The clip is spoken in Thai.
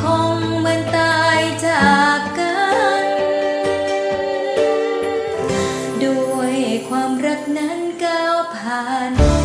คงมืนตายจากกันดยความรักนั้นก้าวผ่าน